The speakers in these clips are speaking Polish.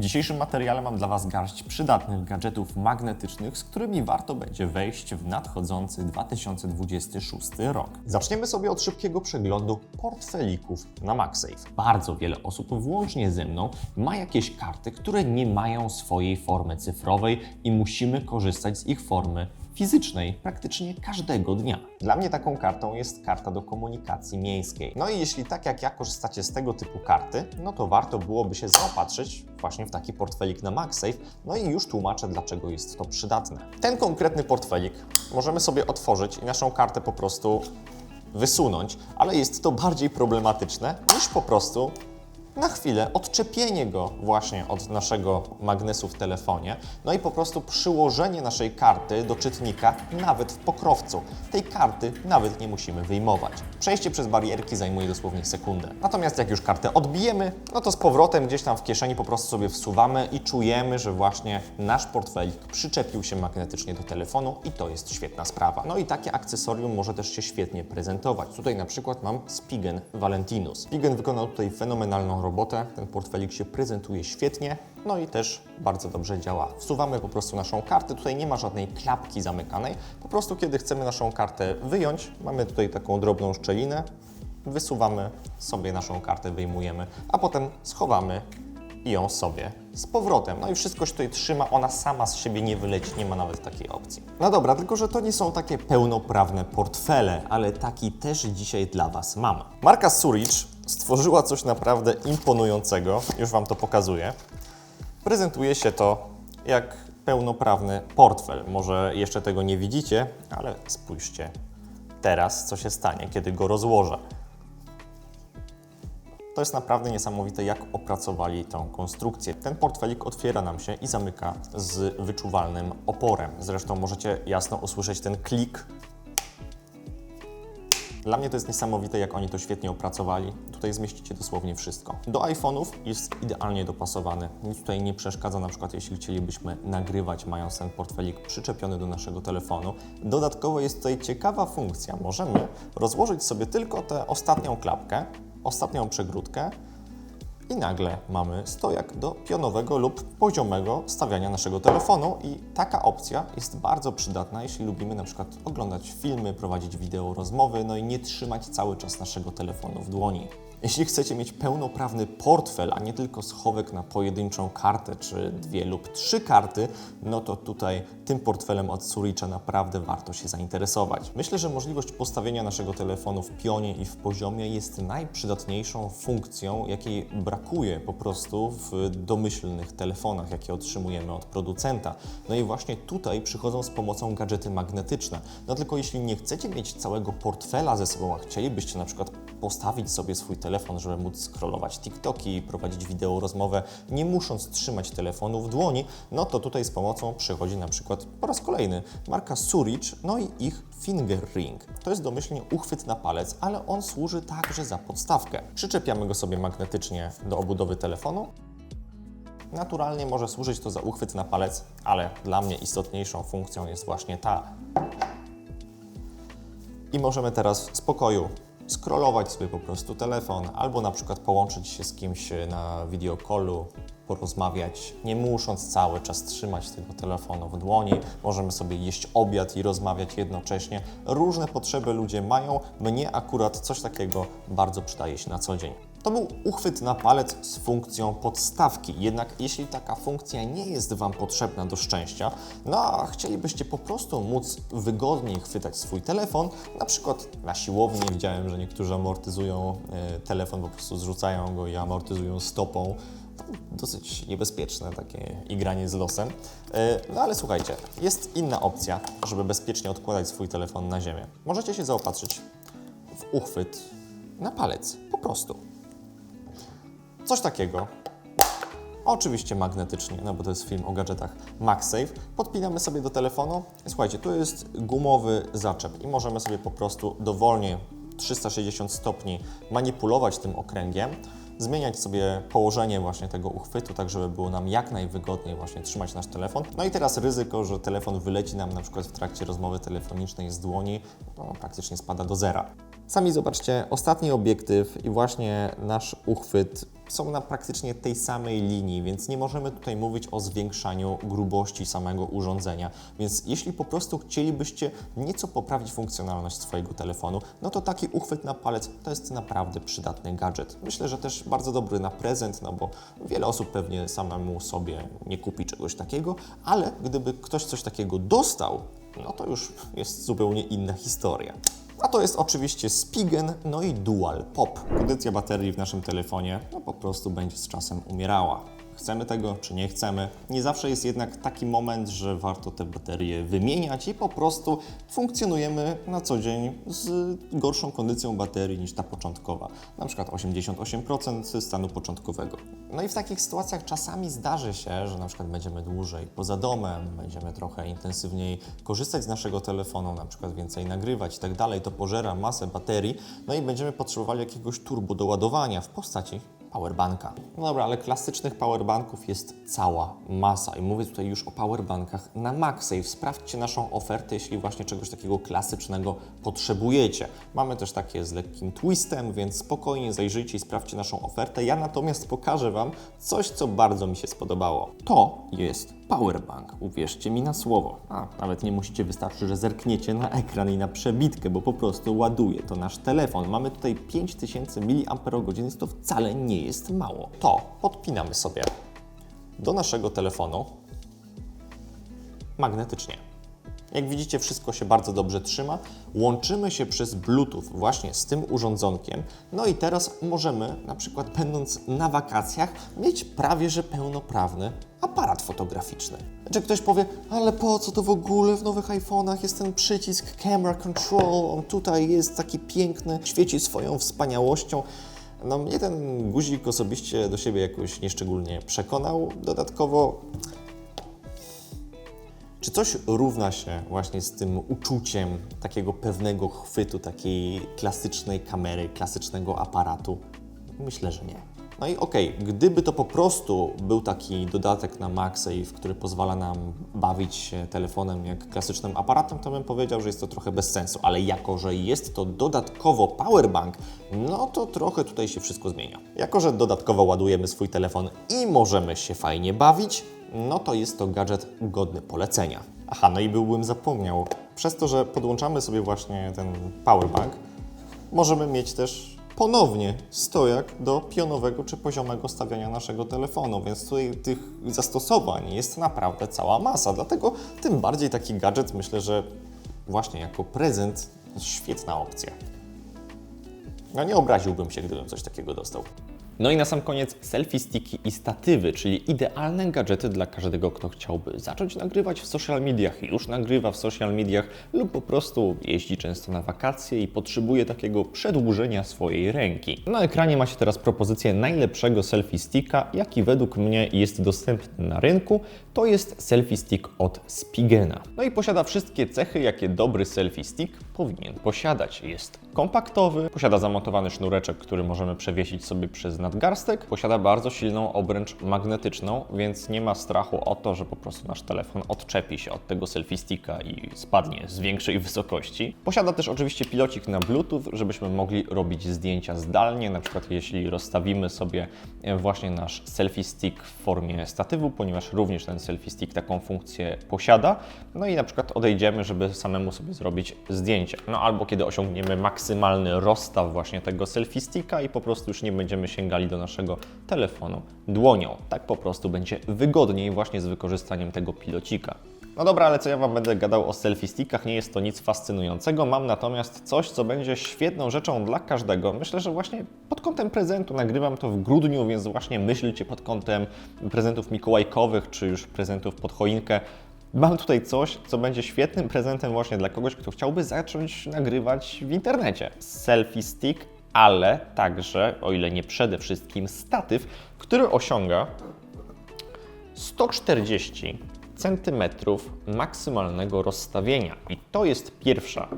W dzisiejszym materiale mam dla Was garść przydatnych gadżetów magnetycznych, z którymi warto będzie wejść w nadchodzący 2026 rok. Zaczniemy sobie od szybkiego przeglądu portfelików na MagSafe. Bardzo wiele osób, włącznie ze mną, ma jakieś karty, które nie mają swojej formy cyfrowej i musimy korzystać z ich formy fizycznej praktycznie każdego dnia. Dla mnie taką kartą jest karta do komunikacji miejskiej. No i jeśli tak jak ja korzystacie z tego typu karty, no to warto byłoby się zaopatrzyć właśnie w taki portfelik na MagSafe, no i już tłumaczę, dlaczego jest to przydatne. Ten konkretny portfelik możemy sobie otworzyć i naszą kartę po prostu wysunąć, ale jest to bardziej problematyczne niż po prostu na chwilę odczepienie go właśnie od naszego magnesu w telefonie, no i po prostu przyłożenie naszej karty do czytnika nawet w pokrowcu. Tej karty nawet nie musimy wyjmować. Przejście przez barierki zajmuje dosłownie sekundę. Natomiast jak już kartę odbijemy, no to z powrotem gdzieś tam w kieszeni po prostu sobie wsuwamy i czujemy, że właśnie nasz portfelik przyczepił się magnetycznie do telefonu i to jest świetna sprawa. No i takie akcesorium może też się świetnie prezentować. Tutaj na przykład mam Spigen Valentinus. Spigen wykonał tutaj fenomenalną robotę. Ten portfelik się prezentuje świetnie, no i też bardzo dobrze działa. Wsuwamy po prostu naszą kartę. Tutaj nie ma żadnej klapki zamykanej. Po prostu kiedy chcemy naszą kartę wyjąć, mamy tutaj taką drobną szczelinę, wysuwamy sobie naszą kartę, wyjmujemy, a potem schowamy i ją sobie z powrotem. No i wszystko się tutaj trzyma, ona sama z siebie nie wyleci, nie ma nawet takiej opcji. No dobra, tylko że to nie są takie pełnoprawne portfele, ale taki też dzisiaj dla Was mam. Marka Surich stworzyła coś naprawdę imponującego, już Wam to pokazuję. Prezentuje się to jak pełnoprawny portfel. Może jeszcze tego nie widzicie, ale spójrzcie teraz, co się stanie, kiedy go rozłożę. To jest naprawdę niesamowite, jak opracowali tą konstrukcję. Ten portfelik otwiera nam się i zamyka z wyczuwalnym oporem. Zresztą możecie jasno usłyszeć ten klik. Dla mnie to jest niesamowite, jak oni to świetnie opracowali. Tutaj zmieścicie dosłownie wszystko. Do iPhone'ów jest idealnie dopasowany. Nic tutaj nie przeszkadza, na przykład jeśli chcielibyśmy nagrywać, mając ten portfelik przyczepiony do naszego telefonu. Dodatkowo jest tutaj ciekawa funkcja. Możemy rozłożyć sobie tylko tę ostatnią klapkę, ostatnią przegródkę i nagle mamy stojak do pionowego lub poziomego stawiania naszego telefonu i taka opcja jest bardzo przydatna, jeśli lubimy na przykład oglądać filmy, prowadzić wideo rozmowy, no i nie trzymać cały czas naszego telefonu w dłoni. Jeśli chcecie mieć pełnoprawny portfel, a nie tylko schowek na pojedynczą kartę, czy dwie lub trzy karty, no to tutaj tym portfelem od Suricha naprawdę warto się zainteresować. Myślę, że możliwość postawienia naszego telefonu w pionie i w poziomie jest najprzydatniejszą funkcją, jakiej brakuje po prostu w domyślnych telefonach, jakie otrzymujemy od producenta. No i właśnie tutaj przychodzą z pomocą gadżety magnetyczne. No tylko jeśli nie chcecie mieć całego portfela ze sobą, a chcielibyście na przykład postawić sobie swój telefon, żeby móc scrollować TikToki, prowadzić wideo rozmowę, nie musząc trzymać telefonu w dłoni, no to tutaj z pomocą przychodzi na przykład po raz kolejny marka Surich, no i ich Finger Ring. To jest domyślnie uchwyt na palec, ale on służy także za podstawkę. Przyczepiamy go sobie magnetycznie do obudowy telefonu, Naturalnie może służyć to za uchwyt na palec, ale dla mnie istotniejszą funkcją jest właśnie ta. I możemy teraz w spokoju scrollować sobie po prostu telefon, albo na przykład połączyć się z kimś na videocallu, porozmawiać, nie musząc cały czas trzymać tego telefonu w dłoni. Możemy sobie jeść obiad i rozmawiać jednocześnie. Różne potrzeby ludzie mają. Mnie akurat coś takiego bardzo przydaje się na co dzień. To był uchwyt na palec z funkcją podstawki. Jednak jeśli taka funkcja nie jest Wam potrzebna do szczęścia, no a chcielibyście po prostu móc wygodniej chwytać swój telefon, na przykład na siłowni widziałem, że niektórzy amortyzują e, telefon, po prostu zrzucają go i amortyzują stopą. To dosyć niebezpieczne takie igranie z losem. E, No ale słuchajcie, jest inna opcja, żeby bezpiecznie odkładać swój telefon na ziemię. Możecie się zaopatrzyć w uchwyt na palec, po prostu. Coś takiego. Oczywiście magnetycznie, no bo to jest film o gadżetach MagSafe. Podpinamy sobie do telefonu. Słuchajcie, tu jest gumowy zaczep i możemy sobie po prostu dowolnie 360 stopni manipulować tym okręgiem, zmieniać sobie położenie właśnie tego uchwytu, tak żeby było nam jak najwygodniej właśnie trzymać nasz telefon. No i teraz ryzyko, że telefon wyleci nam na przykład w trakcie rozmowy telefonicznej z dłoni, no, praktycznie spada do zera. Sami zobaczcie, ostatni obiektyw i właśnie nasz uchwyt są na praktycznie tej samej linii, więc nie możemy tutaj mówić o zwiększaniu grubości samego urządzenia. Więc jeśli po prostu chcielibyście nieco poprawić funkcjonalność swojego telefonu, no to taki uchwyt na palec to jest naprawdę przydatny gadżet. Myślę, że też bardzo dobry na prezent, no bo wiele osób pewnie samemu sobie nie kupi czegoś takiego, ale gdyby ktoś coś takiego dostał, no to już jest zupełnie inna historia. A to jest oczywiście Spigen, no i Dual Pop. Kondycja baterii w naszym telefonie no po prostu będzie z czasem umierała. Chcemy tego, czy nie chcemy. Nie zawsze jest jednak taki moment, że warto te baterie wymieniać i po prostu funkcjonujemy na co dzień z gorszą kondycją baterii niż ta początkowa. Na przykład 88% stanu początkowego. No i w takich sytuacjach czasami zdarzy się, że na przykład będziemy dłużej poza domem, będziemy trochę intensywniej korzystać z naszego telefonu, na przykład więcej nagrywać i tak dalej. To pożera masę baterii, no i będziemy potrzebowali jakiegoś turbo do ładowania w postaci powerbanka. No dobra, ale klasycznych powerbanków jest cała masa i mówię tutaj już o powerbankach na MagSafe. Sprawdźcie naszą ofertę, jeśli właśnie czegoś takiego klasycznego potrzebujecie. Mamy też takie z lekkim twistem, więc spokojnie zajrzyjcie i sprawdźcie naszą ofertę. Ja natomiast pokażę Wam coś, co bardzo mi się spodobało. To jest powerbank, uwierzcie mi na słowo. A, nawet nie musicie, wystarczy, że zerkniecie na ekran i na przebitkę, bo po prostu ładuje to nasz telefon. Mamy tutaj 5000 mAh, więc to wcale nie jest mało. To podpinamy sobie do naszego telefonu magnetycznie. Jak widzicie, wszystko się bardzo dobrze trzyma. Łączymy się przez Bluetooth właśnie z tym urządzonkiem. No i teraz możemy, na przykład będąc na wakacjach, mieć prawie że pełnoprawny aparat fotograficzny. Znaczy ktoś powie, ale po co to w ogóle w nowych iPhone'ach jest ten przycisk Camera Control, on tutaj jest taki piękny, świeci swoją wspaniałością. No mnie ten guzik osobiście do siebie jakoś nieszczególnie przekonał. Dodatkowo czy coś równa się właśnie z tym uczuciem takiego pewnego chwytu, takiej klasycznej kamery, klasycznego aparatu? Myślę, że nie. No i okej, gdyby to po prostu był taki dodatek na MagSafe, który pozwala nam bawić się telefonem jak klasycznym aparatem, to bym powiedział, że jest to trochę bez sensu. Ale jako, że jest to dodatkowo powerbank, no to trochę tutaj się wszystko zmienia. Jako, że dodatkowo ładujemy swój telefon i możemy się fajnie bawić, no to jest to gadżet godny polecenia. Aha, no i byłbym zapomniał. Przez to, że podłączamy sobie właśnie ten powerbank, możemy mieć też ponownie stojak do pionowego czy poziomego stawiania naszego telefonu, więc tutaj tych zastosowań jest naprawdę cała masa. Dlatego tym bardziej taki gadżet myślę, że właśnie jako prezent świetna opcja. No nie obraziłbym się, gdybym coś takiego dostał. No i na sam koniec selfie sticki i statywy, czyli idealne gadżety dla każdego, kto chciałby zacząć nagrywać w social mediach, już nagrywa w social mediach lub po prostu jeździ często na wakacje i potrzebuje takiego przedłużenia swojej ręki. Na ekranie macie teraz propozycję najlepszego selfie sticka, jaki według mnie jest dostępny na rynku. To jest selfie stick od Spigena. No i posiada wszystkie cechy, jakie dobry selfie stick powinien posiadać. Jest kompaktowy, posiada zamontowany sznureczek, który możemy przewiesić sobie przez nadgarstek, posiada bardzo silną obręcz magnetyczną, więc nie ma strachu o to, że po prostu nasz telefon odczepi się od tego selfie sticka i spadnie z większej wysokości. Posiada też oczywiście pilocik na Bluetooth, żebyśmy mogli robić zdjęcia zdalnie, na przykład jeśli rozstawimy sobie właśnie nasz selfie stick w formie statywu, ponieważ również ten selfie stick taką funkcję posiada, no i na przykład odejdziemy, żeby samemu sobie zrobić zdjęcie. No albo kiedy osiągniemy maksymalny rozstaw właśnie tego selfie sticka i po prostu już nie będziemy sięgali do naszego telefonu dłonią. Tak po prostu będzie wygodniej właśnie z wykorzystaniem tego pilocika. No dobra, ale co ja Wam będę gadał o selfie stickach, nie jest to nic fascynującego. Mam natomiast coś, co będzie świetną rzeczą dla każdego. Myślę, że właśnie pod kątem prezentu nagrywam to w grudniu, więc właśnie myślcie pod kątem prezentów mikołajkowych, czy już prezentów pod choinkę. Mam tutaj coś, co będzie świetnym prezentem właśnie dla kogoś, kto chciałby zacząć nagrywać w internecie. Selfie stick, ale także, o ile nie przede wszystkim, statyw, który osiąga 140 centymetrów maksymalnego rozstawienia. I to jest pierwsza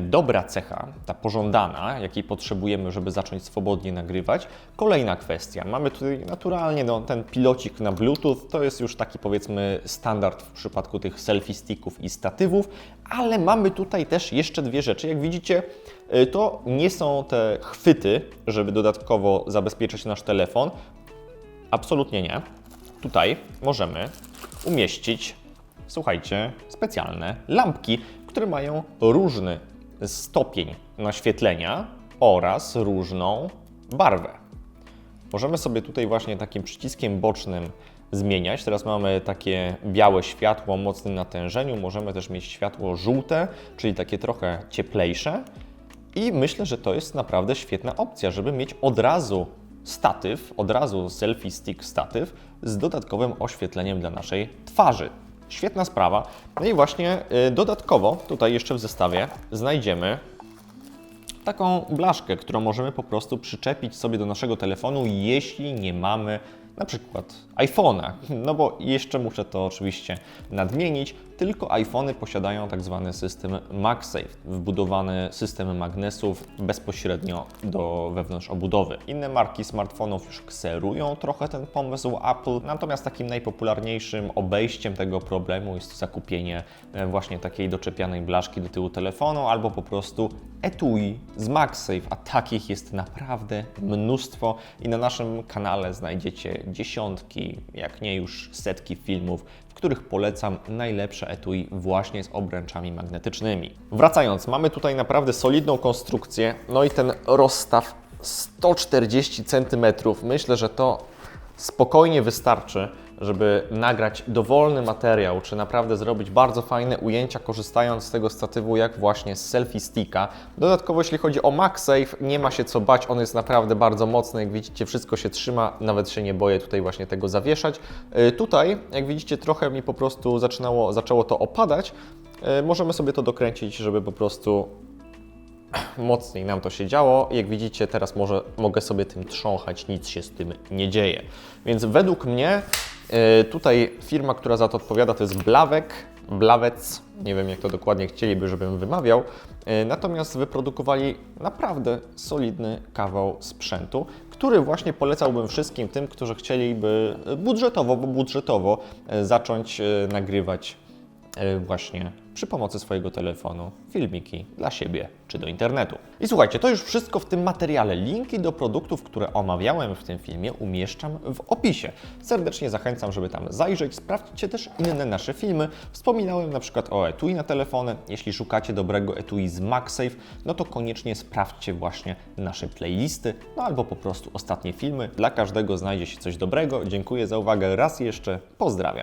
dobra cecha, ta pożądana, jakiej potrzebujemy, żeby zacząć swobodnie nagrywać. Kolejna kwestia. Mamy tutaj naturalnie no, ten pilocik na Bluetooth. To jest już taki powiedzmy standard w przypadku tych selfie sticków i statywów, ale mamy tutaj też jeszcze dwie rzeczy. Jak widzicie, e, to nie są te chwyty, żeby dodatkowo zabezpieczyć nasz telefon. Absolutnie nie. Tutaj możemy umieścić, słuchajcie, specjalne lampki, które mają różny stopień naświetlenia oraz różną barwę. Możemy sobie tutaj właśnie takim przyciskiem bocznym zmieniać. Teraz mamy takie białe światło o mocnym natężeniu. Możemy też mieć światło żółte, czyli takie trochę cieplejsze. I myślę, że to jest naprawdę świetna opcja, żeby mieć od razu statyw, od razu selfie stick statyw z dodatkowym oświetleniem dla naszej twarzy. Świetna sprawa. No i właśnie y, dodatkowo tutaj jeszcze w zestawie znajdziemy taką blaszkę, którą możemy po prostu przyczepić sobie do naszego telefonu, jeśli nie mamy na przykład iPhone'a. No bo jeszcze muszę to oczywiście nadmienić, tylko iPhony posiadają tak zwany system MagSafe, wbudowany system magnesów bezpośrednio do wewnątrz obudowy. Inne marki smartfonów już kserują trochę ten pomysł Apple, natomiast takim najpopularniejszym obejściem tego problemu jest zakupienie e, właśnie takiej doczepianej blaszki do tyłu telefonu albo po prostu etui z MagSafe, a takich jest naprawdę mnóstwo i na naszym kanale znajdziecie dziesiątki, jak nie już setki filmów, w których polecam najlepsze etui właśnie z obręczami magnetycznymi. Wracając, mamy tutaj naprawdę solidną konstrukcję, no i ten rozstaw 140 cm. Myślę, że to spokojnie wystarczy, żeby nagrać dowolny materiał, czy naprawdę zrobić bardzo fajne ujęcia, korzystając z tego statywu, jak właśnie z selfie sticka. Dodatkowo, jeśli chodzi o MagSafe, nie ma się co bać, on jest naprawdę bardzo mocny. Jak widzicie, wszystko się trzyma, nawet się nie boję tutaj właśnie tego zawieszać. Yy, Tutaj, jak widzicie, trochę mi po prostu zaczynało, zaczęło to opadać. Yy, Możemy sobie to dokręcić, żeby po prostu mocniej nam to się działo. Jak widzicie, teraz może mogę sobie tym trząchać, nic się z tym nie dzieje. Więc według mnie y, tutaj firma, która za to odpowiada, to jest Blawek, Blawec, nie wiem jak to dokładnie chcieliby, żebym wymawiał, y, natomiast wyprodukowali naprawdę solidny kawał sprzętu, który właśnie polecałbym wszystkim tym, którzy chcieliby budżetowo, bo budżetowo y, zacząć nagrywać e, właśnie przy pomocy swojego telefonu filmiki dla siebie czy do internetu. I słuchajcie, to już wszystko w tym materiale. Linki do produktów, które omawiałem w tym filmie, umieszczam w opisie. Serdecznie zachęcam, żeby tam zajrzeć. Sprawdźcie też inne nasze filmy. Wspominałem na przykład o etui na telefony. Jeśli szukacie dobrego etui z MagSafe, no to koniecznie sprawdźcie właśnie nasze playlisty, no albo po prostu ostatnie filmy. Dla każdego znajdzie się coś dobrego. Dziękuję za uwagę raz jeszcze. Pozdrawiam.